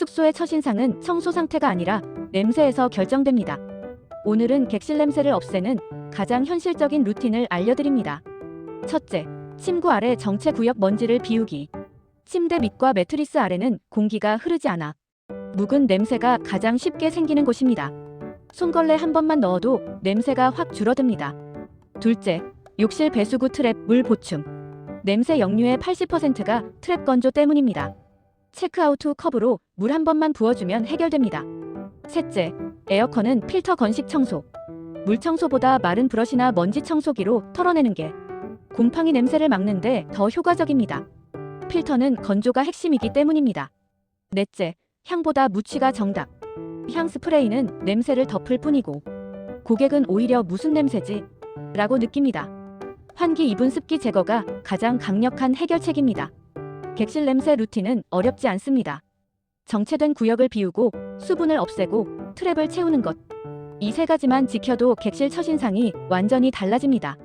숙소의 첫인상은 청소 상태가 아니라 냄새에서 결정됩니다. 오늘은 객실 냄새를 없애는 가장 현실적인 루틴을 알려드립니다. 첫째, 침구 아래 정체 구역 먼지를 비우기. 침대 밑과 매트리스 아래는 공기가 흐르지 않아 묵은 냄새가 가장 쉽게 생기는 곳입니다. 손걸레 한 번만 넣어도 냄새가 확 줄어듭니다. 둘째, 욕실 배수구 트랩 물 보충. 냄새 역류의 80%가 트랩 건조 때문입니다. 체크아웃 후 컵으로 물 한 번만 부어주면 해결됩니다. 셋째, 에어컨은 필터 건식 청소. 물 청소보다 마른 브러시나 먼지 청소기로 털어내는 게 곰팡이 냄새를 막는데 더 효과적입니다. 필터는 건조가 핵심이기 때문입니다. 넷째, 향보다 무취가 정답. 향 스프레이는 냄새를 덮을 뿐이고 고객은 오히려 무슨 냄새지? 라고 느낍니다. 환기 이분 습기 제거가 가장 강력한 해결책입니다. 객실 냄새 루틴은 어렵지 않습니다. 정체된 구역을 비우고 수분을 없애고 트랩을 채우는 것. 이 세 가지만 지켜도 객실 첫인상이 완전히 달라집니다.